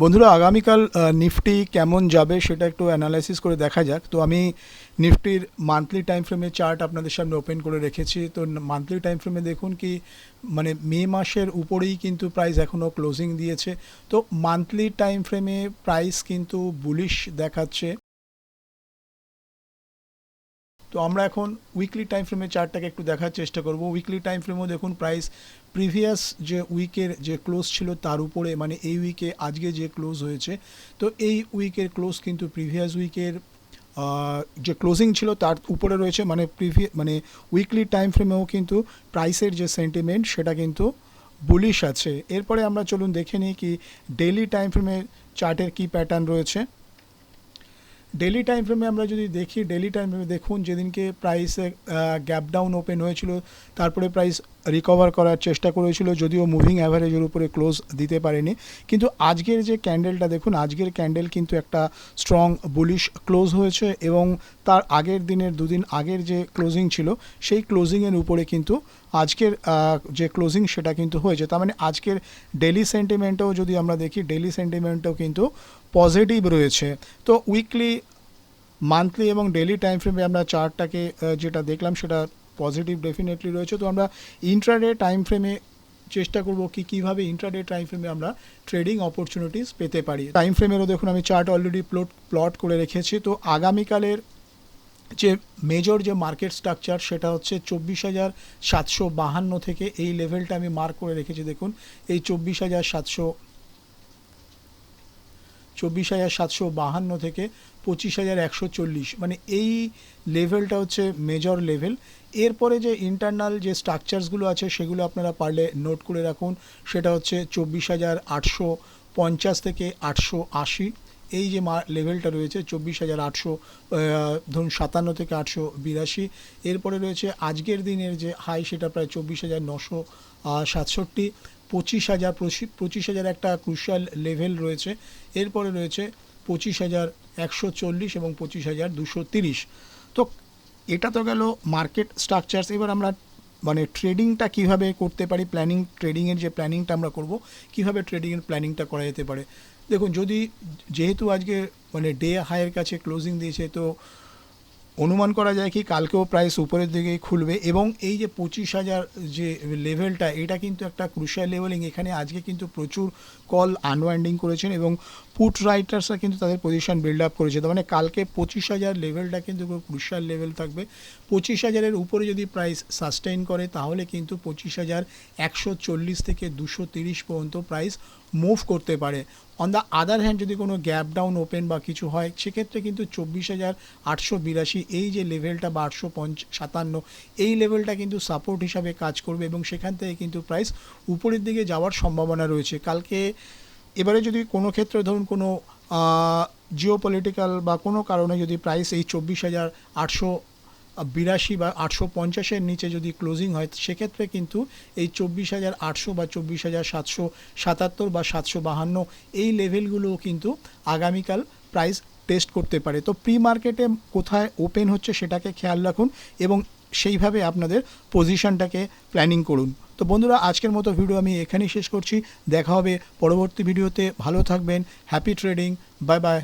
বন্ধুরা, আগামীকাল নিফটি কেমন যাবে সেটা একটু অ্যানালাইসিস করে দেখা যাক। তো আমি নিফটির মান্থলি টাইম ফ্রেমের চার্ট আপনাদের সামনে ওপেন করে রেখেছি। তো মান্থলি টাইম ফ্রেমে দেখুন কি মানে মে মাসের উপরেই কিন্তু প্রাইস এখনও ক্লোজিং দিয়েছে। তো মান্থলি টাইম ফ্রেমে প্রাইস কিন্তু বুলিশ দেখাচ্ছে। তো আমরা এখন উইকলি টাইম ফ্রেমের চার্টটাকে একটু দেখার চেষ্টা করব। উইকলি টাইম ফ্রেমেও দেখুন প্রাইস প্রিভিয়াস যে উইকের যে ক্লোজ ছিল তার উপরে মানে এই উইকে আজকে যে ক্লোজ হয়েছে, তো এই উইকের ক্লোজ কিন্তু প্রিভিয়াস উইকের যে ক্লোজিং ছিল তার উপরে রয়েছে মানে প্রিভিয়াস মানে উইকলি টাইম ফ্রেমেও কিন্তু প্রাইসের যে সেন্টিমেন্ট সেটা কিন্তু বুলিশ আছে। এরপরে আমরা চলুন দেখে নিই কি ডেইলি টাইম ফ্রেমে চার্টের কী প্যাটার্ন রয়েছে। ডেলি টাইম ফ্রেমে আমরা যদি দেখি ডেলি টাইম ফ্রেমে দেখুন যেদিনকে প্রাইসে গ্যাপ ডাউন ওপেন হয়েছিল তারপরে প্রাইস রিকভার করার চেষ্টা করেছিল, যদিও মুভিং অ্যাভারেজের উপরে ক্লোজ দিতে পারেনি। কিন্তু আজকের যে ক্যান্ডেলটা দেখুন, আজকের ক্যান্ডেল কিন্তু একটা স্ট্রং বুলিশ ক্লোজ হয়েছে এবং তার আগের দিনের দুদিন আগের যে ক্লোজিং ছিল, সেই ক্লোজিংয়ের উপরে কিন্তু আজকের যে ক্লোজিং সেটা কিন্তু হয়েছে। তার মানে আজকের ডেলি সেন্টিমেন্টও যদি আমরা দেখি ডেলি সেন্টিমেন্টও কিন্তু পজিটিভ রয়েছে। তো উইকলি মান্থলি এবং ডেলি টাইম ফ্রেমে আমরা চার্টটাকে যেটা দেখলাম, সেটা পজিটিভ ডেফিনেটলি রয়েছে। তো আমরা ইন্ট্রাডে টাইম ফ্রেমে চেষ্টা করব কি, কীভাবে ইন্ট্রাডে টাইম ফ্রেমে আমরা ট্রেডিং অপরচুনিটিস পেতে পারি। টাইম ফ্রেমেরও দেখুন, আমি চার্ট অলরেডি প্লট প্লট করে রেখেছি। তো আগামীকালের যে মেজর যে মার্কেট স্ট্রাকচার সেটা হচ্ছে চব্বিশ হাজার সাতশো বাহান্ন থেকে এই লেভেলটা আমি মার্ক করে রেখেছি। দেখুন, এই চব্বিশ হাজার সাতশো চব্বিশ হাজার সাতশো বাহান্ন থেকে পঁচিশ হাজার একশো চল্লিশ। মানে এই লেভেলটা হচ্ছে মেজর লেভেল এরপরে যে ইন্টারনাল যে স্ট্রাকচারসগুলো আছে, সেগুলো আপনারা পারলে নোট করে রাখুন। সেটা হচ্ছে চব্বিশ হাজার আটশো পঞ্চাশ থেকে আটশো আশি। এই যে মা লেভেলটা রয়েছে চব্বিশ হাজার আটশো ধরুন সাতান্ন থেকে আটশো বিরাশি। এরপরে রয়েছে আজকের দিনের যে হাই সেটা প্রায় চব্বিশ হাজার নশো সাতষট্টি। পঁচিশ হাজার পঁচিশ হাজার একটা ক্রুশাল লেভেল রয়েছে। এরপরে রয়েছে পঁচিশ হাজার একশো চল্লিশ এবং পঁচিশ হাজার দুশো তিরিশ। তো এটা তো গেল মার্কেট স্ট্রাকচারস এবার আমরা মানে ট্রেডিংটা কীভাবে করতে পারি প্ল্যানিং ট্রেডিংয়ের যে প্ল্যানিংটা আমরা করব, কীভাবে ট্রেডিংয়ের প্ল্যানিংটা করা যেতে পারে? দেখুন, যদি যেহেতু আজকে মানে ডে হাইয়ের কাছে ক্লোজিং দিয়েছে, তো অনুমান করা যায় কি কালকেও প্রাইস উপরের দিকে খুলবে এবং এই যে পঁচিশ হাজার যে লেভেলটা এটা কিন্তু একটা ক্রুশিয়াল লেভেলিং এখানে আজকে কিন্তু প্রচুর কল আনওয়াইন্ডিং করেছেন এবং পুট রাইটার্সরা কিন্তু তাদের পজিশন বিল্ড আপ করেছে। তার মানে কালকে পঁচিশ হাজার লেভেলটা কিন্তু ক্রুশিয়াল লেভেল থাকবে। পঁচিশ হাজারের উপরে যদি প্রাইস সাস্টেইন করে, তাহলে কিন্তু পঁচিশ হাজার একশো চল্লিশ থেকে দুশো তিরিশ পর্যন্ত প্রাইস মুভ করতে পারে। অন দ্য আদার হ্যান্ড যদি কোনো গ্যাপ ডাউন ওপেন বা কিছু হয়, সেক্ষেত্রে কিন্তু চব্বিশ হাজার আটশো বিরাশি এই যে লেভেলটা বা আটশো পঞ্চ সাতান্ন, এই লেভেলটা কিন্তু সাপোর্ট হিসাবে কাজ করবে এবং সেখান থেকে কিন্তু প্রাইস উপরের দিকে যাওয়ার সম্ভাবনা রয়েছে। কালকে এবারে যদি কোনো ক্ষেত্রে ধরুন কোনো জিও পলিটিক্যাল বা কোনো কারণে যদি প্রাইস এই চব্বিশ হাজার আটশো বিরাশি বা আটশো পঞ্চাশের নিচে যদি ক্লোজিং হয়, সেক্ষেত্রে কিন্তু এই চব্বিশ হাজার আটশো বা চব্বিশ হাজার সাতশো সাতাত্তর বা সাতশো বাহান্ন এই লেভেলগুলোও কিন্তু আগামীকাল প্রাইস টেস্ট করতে পারে। তো প্রি মার্কেটে কোথায় ওপেন হচ্ছে সেটাকে খেয়াল রাখুন এবং সেইভাবে আপনাদের পজিশনটাকে প্ল্যানিং করুন। তো বন্ধুরা, আজকের মতো ভিডিও আমি এখানেই শেষ করছি। দেখা হবে পরবর্তী ভিডিওতে ভালো থাকবেন। Happy trading bye bye